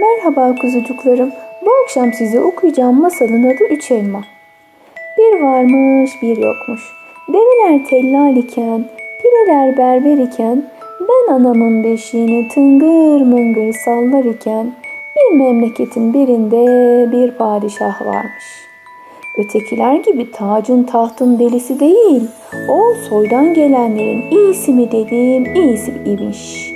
Merhaba kuzucuklarım. Bu akşam size okuyacağım masalın adı Üç Elma. Bir varmış bir yokmuş. Develer tellal iken, pireler berber iken, ben anamın beşiğini tıngır mıngır sallar iken, bir memleketin birinde bir padişah varmış. Ötekiler gibi tacın tahtın delisi değil, o soydan gelenlerin iyisi mi dediğim iyisi imiş.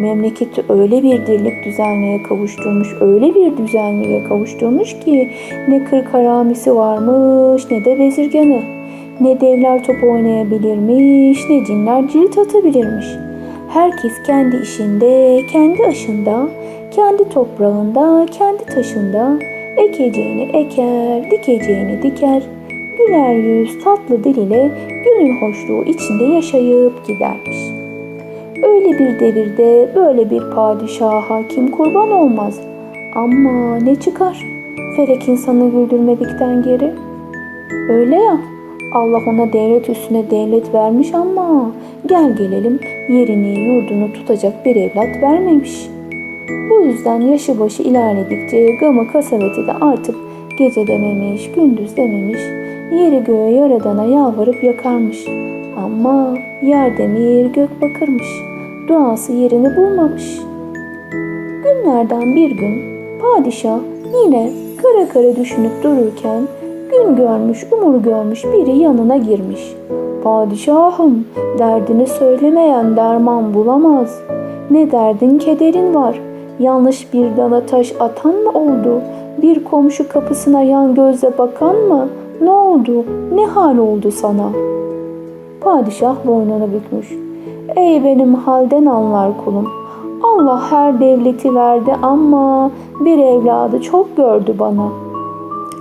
Memleketi öyle bir dirlik düzenliğe kavuşturmuş, öyle bir düzenliğe kavuşturmuş ki ne kırk haramisi varmış ne de bezirganı. Ne devler top oynayabilirmiş, ne cinler cirit atabilirmiş. Herkes kendi işinde, kendi aşında, kendi toprağında, kendi taşında ekeceğini eker, dikeceğini diker. Güler yüz, tatlı dil ile gönül hoşluğu içinde yaşayıp gidermiş. Öyle bir devirde böyle bir padişaha kim kurban olmaz? Ama ne çıkar? Felek insanı güldürmedikten geri. Öyle ya, Allah ona devlet üstüne devlet vermiş ama gel gelelim yerini yurdunu tutacak bir evlat vermemiş. Bu yüzden yaşı başı ilerledikçe gamı kasaveti de artık gece dememiş, gündüz dememiş, yeri göğe yaradana yalvarıp yakarmış. Ama yer demir gök bakırmış, duası yerini bulmamış. Günlerden bir gün padişah yine kara kara düşünüp dururken gün görmüş, umur görmüş biri yanına girmiş. Padişahım, derdini söylemeyen derman bulamaz. Ne derdin kederin var. Yanlış bir dala taş atan mı oldu? Bir komşu kapısına yan gözle bakan mı? Ne oldu? Ne hal oldu sana? Padişah boynunu bükmüş. Ey benim halden anlar kulum. Allah her devleti verdi ama bir evladı çok gördü bana.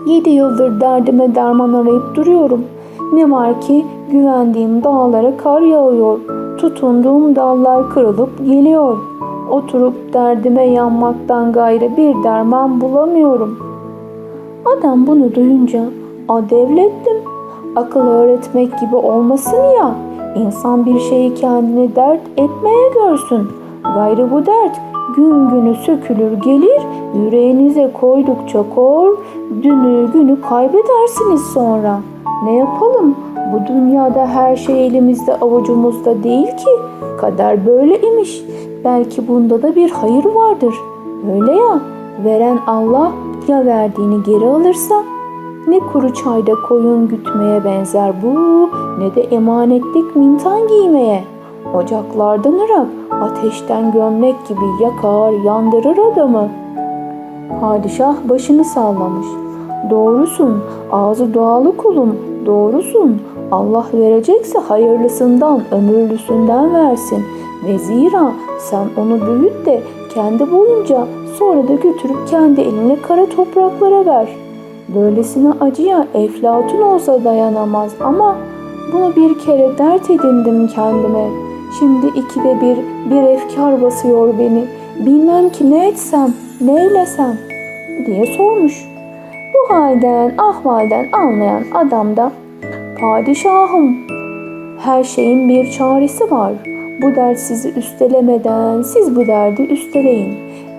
Yedi yıldır derdime derman arayıp duruyorum. Ne var ki güvendiğim dağlara kar yağıyor. Tutunduğum dallar kırılıp geliyor. Oturup derdime yanmaktan gayrı bir derman bulamıyorum. Adam bunu duyunca a devlettim. Akıl öğretmek gibi olmasın ya. İnsan bir şeyi kendine dert etmeye görsün. Gayrı bu dert gün günü sökülür gelir, yüreğinize koydukça kor, dünü günü kaybedersiniz sonra. Ne yapalım? Bu dünyada her şey elimizde avucumuzda değil ki. Kader böyle imiş. Belki bunda da bir hayır vardır. Öyle ya, veren Allah ya verdiğini geri alırsa? Ne kuru çayda koyun gütmeye benzer bu, ne de emanetlik mintan giymeye. Ocaklardan ırak, ateşten gömlek gibi yakar, yandırır adamı. Padişah başını sallamış. Doğrusun, ağzı dualı kulum, doğrusun. Allah verecekse hayırlısından, ömürlüsünden versin. Ve zira sen onu büyüt de kendi boyunca sonra da götürüp kendi eline kara topraklara ver. Böylesine acıya eflatun olsa dayanamaz ama bunu bir kere dert edindim kendime. Şimdi ikide bir bir efkar basıyor beni. Bilmem ki ne etsem, ne eylesem diye sormuş. Bu halden ahvalden anlayan adam da Padişahım her şeyin bir çaresi var. Bu dert sizi üstelemeden siz bu derdi üsteleyin.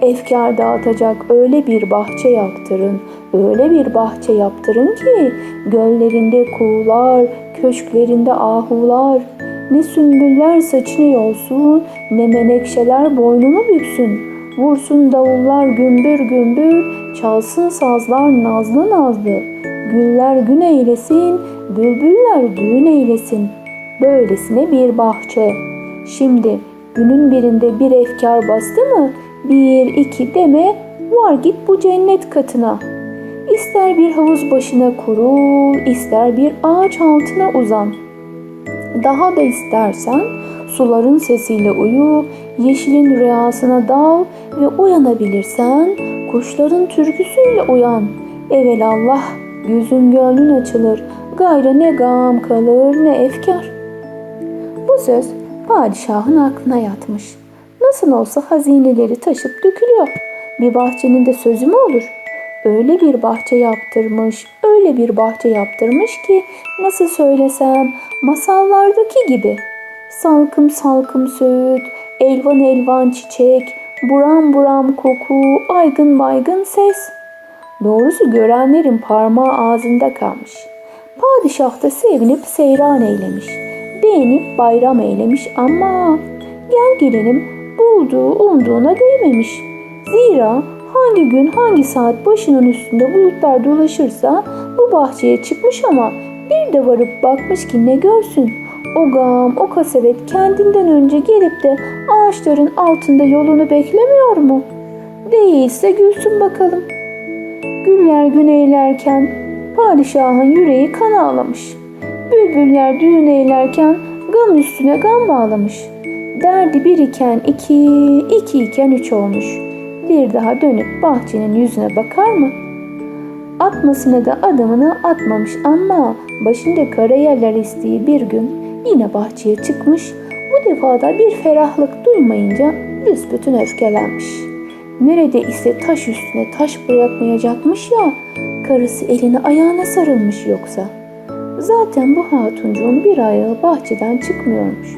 Efkar dağıtacak öyle bir bahçe yaptırın, öyle bir bahçe yaptırın ki göllerinde kuğular, köşklerinde ahular, ne sümbüller saçını yolsun, ne menekşeler boynunu büksün. Vursun davullar gümbür gümbür, çalsın sazlar nazlı nazlı. Güller gün eylesin, bülbüller düğün eylesin. Böylesine bir bahçe. Şimdi günün birinde bir efkar bastı mı, bir iki deme, var git bu cennet katına. İster bir havuz başına kurul, ister bir ağaç altına uzan.'' Daha da istersen suların sesiyle uyu, yeşilin rüyasına dal ve uyanabilirsen kuşların türküsüyle uyan. Evelallah gözün gönlün açılır, gayrı ne gam kalır ne efkar. Bu söz padişahın aklına yatmış. Nasıl olsa hazineleri taşıp dökülüyor. Bir bahçenin de sözü mü olur? öyle bir bahçe yaptırmış, öyle bir bahçe yaptırmış ki nasıl söylesem masallardaki gibi. Salkım salkım söğüt, elvan elvan çiçek, Buram buram koku, aygın baygın ses. Doğrusu görenlerin parmağı ağzında kalmış. Padişah da sevinip seyran eylemiş. Beğenip bayram eylemiş ama gel gelelim bulduğu umduğuna değmemiş. Zira hangi gün hangi saat başının üstünde bulutlar dolaşırsa bu bahçeye çıkmış ama bir de varıp bakmış ki ne görsün. O gam, o kasavet kendinden önce gelip de ağaçların altında yolunu beklemiyor mu? Değilse gülsün bakalım. Güller güneylerken padişahın yüreği kan ağlamış. Bülbüller düğün eylerken gam üstüne gam bağlamış. Derdi bir iken iki, iki iken üç olmuş. Bir daha dönüp bahçenin yüzüne bakar mı? Atmasına da adımını atmamış ama başında kara yerler isteği bir gün yine bahçeye çıkmış. Bu defa da bir ferahlık duymayınca büsbütün öfkelenmiş. Nerede ise taş üstüne taş bırakmayacakmış ya, karısı eline ayağına sarılmış yoksa. Zaten bu hatuncuğun bir ayağı bahçeden çıkmıyormuş.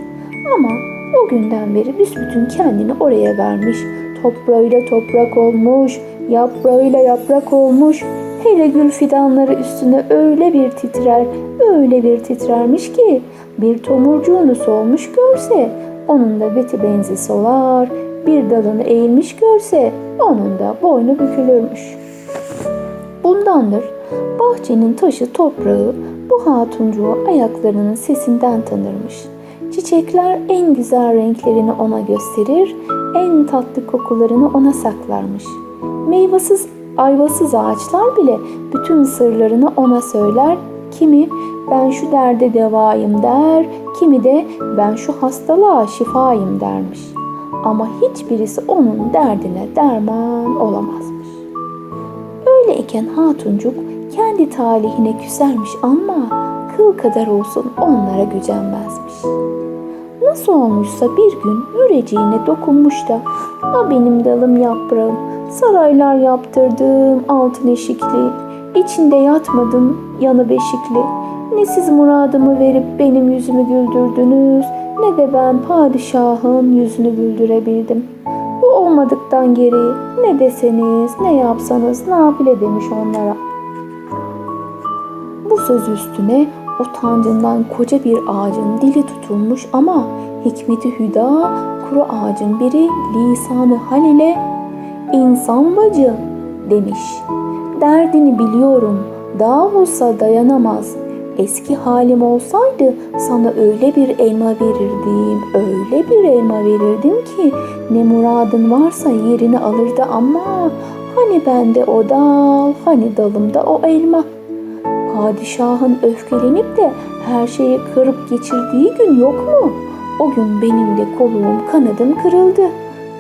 Ama o günden beri büsbütün kendini oraya vermiş. Toprağıyla toprak olmuş, yaprağıyla yaprak olmuş. Hele gül fidanları üstüne öyle bir titrer, öyle bir titrermiş ki bir tomurcuğunu solmuş görse onun da beti benzi solar, bir dalını eğilmiş görse onun da boynu bükülürmüş. Bundandır bahçenin taşı toprağı bu hatuncuğu ayaklarının sesinden tanırmış. Çiçekler en güzel renklerini ona gösterir, en tatlı kokularını ona saklarmış. Meyvasız, ayvasız ağaçlar bile bütün sırlarını ona söyler. Kimi ben şu derde devayım der, kimi de ben şu hastalığa şifayım dermiş. Ama hiçbirisi onun derdine derman olamazmış. Öyleyken hatuncuk kendi talihine küsermiş ama kıl kadar olsun onlara gücenmezmiş. Nasıl olmuşsa bir gün yüreceğine dokunmuş da ha benim dalım yaprağım saraylar yaptırdım altın eşikli içinde yatmadım yanı beşikli ne siz muradımı verip benim yüzümü güldürdünüz ne de ben padişahın yüzünü güldürebildim. Bu olmadıktan geri ne deseniz ne yapsanız nafile demiş onlara. Bu söz üstüne utancından koca bir ağacın dili tutulmuş ama hikmeti hüda kuru ağacın biri lisanı hal ile insan bacı demiş. Derdini biliyorum daha olsa dayanamaz. Eski halim olsaydı sana öyle bir elma verirdim, öyle bir elma verirdim ki ne muradın varsa yerini alırdı ama hani bende o dal, hani dalımda o elma.'' Padişahın öfkelenip de her şeyi kırıp geçirdiği gün yok mu? O gün benim de kolum kanadım kırıldı.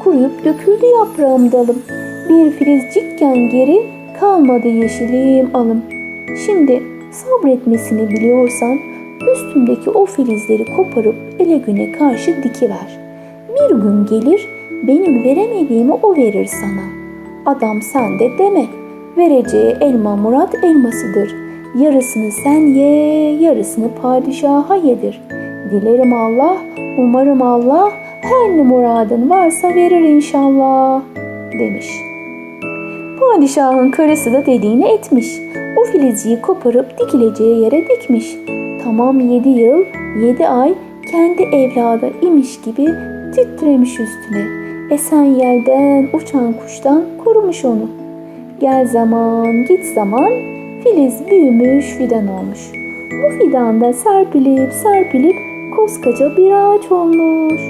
Kuruyup döküldü yaprağım dalım. Bir filizcikken geri kalmadı yeşilim alım. Şimdi sabretmesini biliyorsan üstümdeki o filizleri koparıp ele güne karşı dikiver. Bir gün gelir benim veremediğimi o verir sana. Adam sende deme. Vereceği elma murat elmasıdır.'' Yarısını sen ye, yarısını padişaha yedir. Dilerim Allah, umarım Allah her ne muradın varsa verir inşallah demiş. Padişahın karısı da dediğini etmiş. O filizciyi koparıp dikileceği yere dikmiş. Tamam yedi yıl, yedi ay kendi evladı imiş gibi titremiş üstüne. Esen yelden, uçan kuştan korumuş onu. Gel zaman, git zaman Filiz büyümüş fidan olmuş. Bu fidan da serpilip serpilip koskoca bir ağaç olmuş.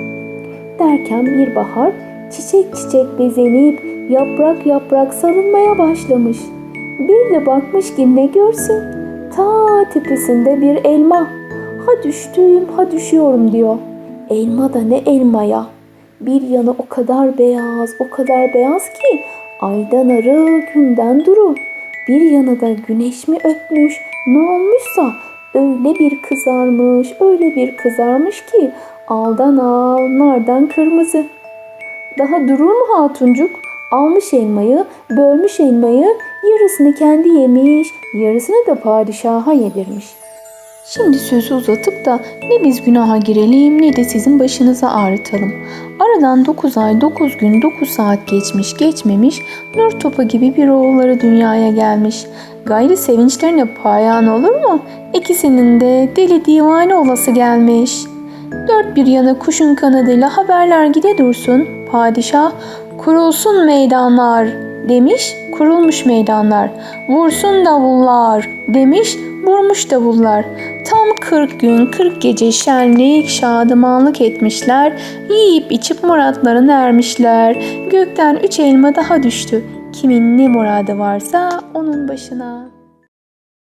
Derken bir bahar çiçek çiçek bezenip yaprak yaprak sarılmaya başlamış. Bir de bakmış ki ne görsün? Ta tepesinde bir elma. Ha düştüm ha düşüyorum diyor. Elma da ne elmaya. Bir yanı o kadar beyaz, o kadar beyaz ki aydan arı, günden duru. Bir yanı da güneş mi öpmüş, ne olmuşsa öyle bir kızarmış, öyle bir kızarmış ki aldan al, nardan kırmızı. Daha durur mu hatuncuk? Almış elmayı, bölmüş elmayı, yarısını kendi yemiş, yarısını da padişaha yedirmiş. Şimdi sözü uzatıp da ne biz günaha girelim ne de sizin başınıza ağrıtalım. Aradan 9 ay 9 gün 9 saat geçmiş geçmemiş nur topu gibi bir oğulları dünyaya gelmiş. Gayrı sevinçlerine payan olur mu? İkisinin de deli divane olası gelmiş. Dört bir yana kuşun kanadıyla haberler gide dursun. Padişah kurulsun meydanlar demiş, kurulmuş meydanlar. Vursun davullar demiş, vurmuş davullar. Tam 40 gün 40 gece şenlik şadımanlık etmişler. Yiyip içip muratlarına ermişler. Gökten üç elma daha düştü. Kimin ne muradı varsa onun başına.